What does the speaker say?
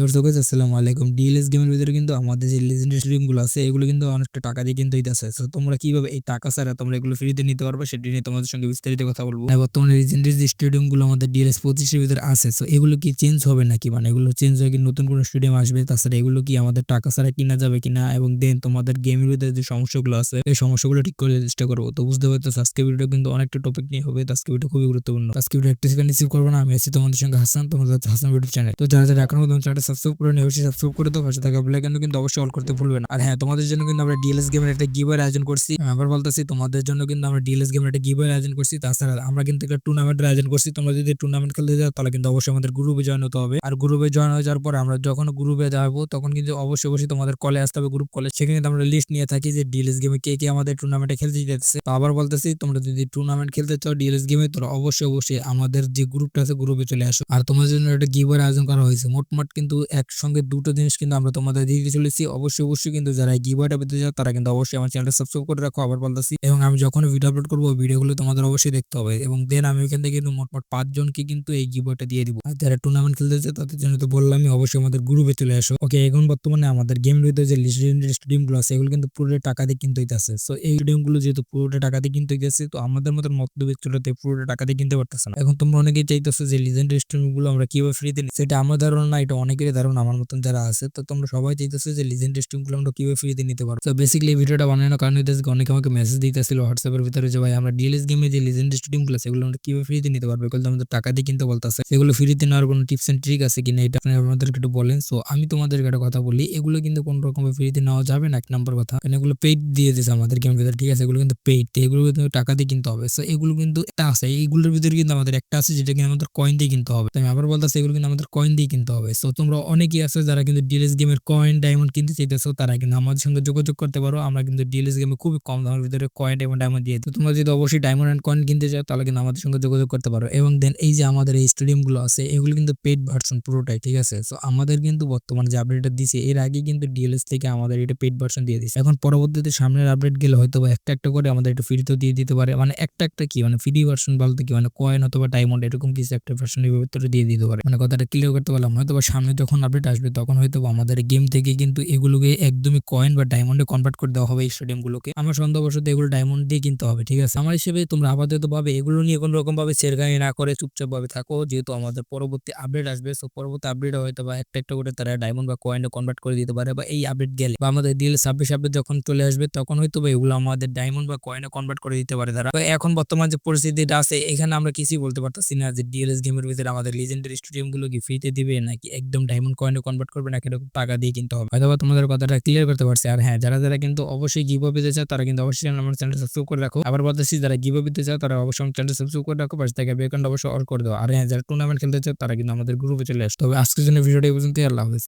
দর্শক আসসালামু আলাইকুম। ডিএলএস গেমের ভিতরে কিন্তু আমাদের যে লেজেন্ডারি স্ট্রিমগুলো আছে, এগুলো কিন্তু অনেকটা টাকা দিয়ে কিন্তু হইতাছে তো তোমরা কীভাবে এই টাকা ছাড়া তোমরা এগুলো ফ্রিতে নিতে পারবে, সেটি নিয়ে তোমাদের সঙ্গে বিস্তারিত কথা বলব। বর্তমানে লেজেন্ডারি যে স্টেডিয়ামগুলো আমাদের ডিএলএস পঁচিশের ভিতরে আছে তো এগুলো কি চেঞ্জ হবে নাকি? মানে এগুলো চেঞ্জ হয়ে কি নতুন কোনো স্টেডিয়াম আসবে? তাছাড়া এগুলো কি আমাদের টাকা ছাড়া কিনা যাবে কিনা? এবং দেন তোমাদের গেমের ভিতরে যে সমস্যাগুলো আছে, এই সমস্যাগুলো ঠিক করে চেষ্টা করব। তো বুঝতে পারতো আজকে ভিডিও কিন্তু অনেকটা টপিক নিয়ে হবে আজকে ভিডিও খুবই গুরুত্বপূর্ণ। আজকে ভিডিও একটা রিসিভ করব না। আমি আছি তোমাদের সঙ্গে হাসান, তোমাদের হাসান ভিডিও চ্যানেল তো যারা যারা এখনও তোমার চ্যানেলটা সাবস্ক্রাইব করে নিয়ে সাবস্ক্রাইব করে দাও, পাশে থাকা বেলাইকন কিন্তু অবশ্যই অল করতে ভুলবে না। আর হ্যাঁ তোমাদের জন্য কিন্তু আমরা ডিএলএস গেমের একটা গিভার আয়োজন করছি। আবার বলতেছি, তোমাদের জন্য কিন্তু আমরা ডিএলএস গেমের একটা গিভার আয়োজন করছি। তাছাড়া আমরা কিন্তু একটা টুর্নামেন্টের আয়োজন করছি। তোমরা যদি টুর্নামেন্ট খেলতে যাও, তাহলে কিন্তু অবশ্যই আমাদের গ্রুপে জয়েন হতে হবে। আর গ্রুপে জয়েন হয়ে যাওয়ার পর আমরা যখন গ্রুপে যাব, তখন কিন্তু অবশ্যই অবশ্যই তোমাদের কলে আসতে হবে গ্রুপ কলে সেখানে আমরা লিস্ট নিয়ে থাকি যে ডিএলএস গেমে কে কে আমাদের টুর্নামেন্টে খেলতে যেতেছে। আবার বলতেছি, তোমরা যদি টুর্নামেন্ট খেলতে চাও ডিএলএস গেমে তোমরা অবশ্যই অবশ্যই আমাদের যে গ্রুপটা আছে গ্রুপে চলে আসো। আর তোমাদের জন্য একটা গিভার আয়োজন করা হয়েছে। মোটমাট কিন্তু একসঙ্গে দুটো জিনিস কিন্তু আমরা তোমাদের দিতে চলেছি। অবশ্যই অবশ্যই কিন্তু যারা গিভারটা পেতে চাও, তারা কিন্তু অবশ্যই আমার চ্যানেলটা সাবস্ক্রাইব করে রাখো। আবার বলতেছি, এবং আমি যখন ভিডিও আপলোড করব ভিডিওগুলো তোমাদের অবশ্যই দেখতে হবে। এবং দেন আমি ওখান থেকে কিন্তু মোটমাট পাঁচজনকে কিন্তু এই গিভারটা দিয়ে দিব। আর যারা টুর্নামেন্ট খেলতে চায়, তাদের জন্য তো বললামই, অবশ্যই আমাদের গ্রুপে চলে আসো। ওকে এখন বর্তমানে আমাদের গেম ভিতরে যে লিজেন্ডারি স্টেডিয়ামগুলো আছে, এগুলো কিন্তু পুরোটা টাকা দিয়ে কিনতে হইতেছে। সো এই স্টেডিয়ামগুলো যেহেতু পুরোটা টাকা দিয়ে কিনতে হইতেছে, তো আমাদের মতলবের চলতে পুরোটা টাকা দিয়ে কিনতে পারতেছে না। এখন তোমরা অনেকেই চাইতেছো যে লিজেন্ডারি স্টেডিয়ামগুলো আমরা কীভাবে ফ্রিতে সেটা আমার ধারণা না, এটা অনেকেরই ধারণা আমার মতন যারা আছে, তো তোমরা সবাই চাইতেছো যে লিজেন্ডারি স্টেডিয়ামগুলো আমরা কীভাবে ফ্রিতে নিতে পারব। তো বেসিক্যালি এই ভিডিওটা বানানোর কারণ হইতেছে অনেকে আমাকে মেসেজ দিতেছিল হোয়াটসঅ্যাপের ভিতরে যে, ভাই, আমরা ডিএলএস গেমে যে স্টেডিয়ামগুলো এগুলো আমরা কীভাবে ফ্রিতে নিতে পারব? এগুলো আমাদের টাকা দিয়ে কিনতে বলতেছে। সেগুলো ফ্রিতে নেওয়ার কোনো টিপস এন্ড ট্রিক আছে কিনা এটা আমাদেরকে একটু বলেন। সো আমি তোমাদের একটা কথা বলি, এগুলো কিন্তু কোনো রকম ফ্রিতে নেওয়া যাবে না, এক নম্বর কথা। কারণ এগুলো পেইড দিয়ে দিয়েছে আমাদের গেমের ভিতরে, ঠিক আছে? এগুলো কিন্তু পেইড এগুলো কিন্তু টাকা দিয়ে কিনতে হবে। সো এগুলো কিন্তু একটা আছে, এইগুলোর ভিতরে কিন্তু আমাদের একটা আছে, যেটা কিন্তু আমাদের কয়েন দিয়ে কিনতে হবে। আমি আবার বলতেছি, এগুলো কিন্তু আমাদের কয়েন দিয়ে কিনতে হবে। সো তোমরা অনেকেই আছে যারা কিন্তু ডিএলএস গেমের কয়েন ডায়মন্ড কিনতে চাইতেছো, তারা কিন্তু আমাদের সঙ্গে যোগাযোগ করতে পারো। আমরা কিন্তু ডিএলএস গেমে খুবই কম দামের ভিতরে কয়েন এবং ডায়মন্ড দিয়ে তো তোমরা যদি অবশ্যই ডায়মন্ড অ্যান্ড কয়েন কিনতে চাও, তাহলে কিন্তু আমাদের সঙ্গে যোগাযোগ করতে পারো। এবং দেন এই যে আমাদের এই স্টেডিয়ামগুলো আছে, এগুলো কিন্তু পেড ভার্সন পুরোটাই, ঠিক আছে? সো আমাদের কিন্তু বর্তমানে যে আপডেটটা দিছে, এর আগে কিন্তু ডিএলএস থেকে আমাদের এটা পেড ভার্সন দিয়ে দিছে। এখন পরবর্তীতে সামনের আপডেট গেলে হয়তো বা একটা একটা করে আমাদের এটা ফ্রিতে দিয়ে দিতে পারে। মানে একটা একটা কি? মানে ফ্রি ভার্সন বলতে কি? মানে কয়েন অথবা ডায়মন্ড এরকম কিছু একটা ভার্সন ভিতরে দিয়ে দিতে পারে। মানে কথাটা ক্লিয়ার করতে পারলাম হয়তো বা সামনে যখন আপডেট আসবে, তখন হয়তো আমাদের গেম থেকে কিন্তু এগুলোকে একদমই কয়েন বা ডায়মন্ডে কনভার্ট করে দেওয়া হবে এই স্টেডিয়াম গুলোকে। আমার সন্দেহবশত এগুলো ডায়মন্ড দিয়ে কিনতে হবে, ঠিক আছে? আমার হিসেবে তোমরা আপাতত ভাবে এগুলো নিয়ে কোনো রকম ভাবে ছেড়গানি না করে চুপচাপ ভাবে থাকো, যেহেতু আমাদের পরবর্তী আপডেট আসবে সো পরবর্তী আপডেট হয়তো বা একটা একটা করে তারা ডায়মন্ড বা কয়েনে কনভার্ট করে দিতে পারে বা এই আপডেট গেলে। বা আমাদের ডিএল ছাব্বিশ আপডেট যখন চলে আসবে, তখন হয়তো বা এগুলো আমাদের ডায়মন্ড বা কয়েনে কনভার্ট করে দিতে পারে তারা। এখন বর্তমান যে পরিস্থিতিটা আছে, এখানে আমরা কিছুই বলতে পারতেছি না যে ডিএলএস গেমের ভিতরে আমাদের লিজেন্ডারি স্টেডিয়ামগুলো কি ফ্রিতে দিবে নাকি একদম ডায়মন্ড কয়েনে কনভার্ট করবে না এরকম টাকা দিয়ে কিনতে হবে। হয়তো তোমাদের কথাটা ক্লিয়ার করতে পারছি। আর হ্যাঁ যারা যারা কিন্তু অবশ্যই গিভ পেতে চায় তারা কিন্তু অবশ্যই আমার চ্যানেল সাবস্ক্রাইব করে রাখো। আবার বলতেছি, যারা গিভ পেতে চায় তারা অবশ্যই চ্যানেল সাবস্ক্রাইব করে রাখো। পাশে থেকে বেকনটা অবশ্যই অল করে দাও। আর হ্যাঁ যারা টুর্নামেন্ট খেলতে চায় তারা কিন্তু আমাদের গ্রুপে চলে আসে। তবে আজকের জন্য ভিডিওটা এই পর্যন্তই। আল্লাহ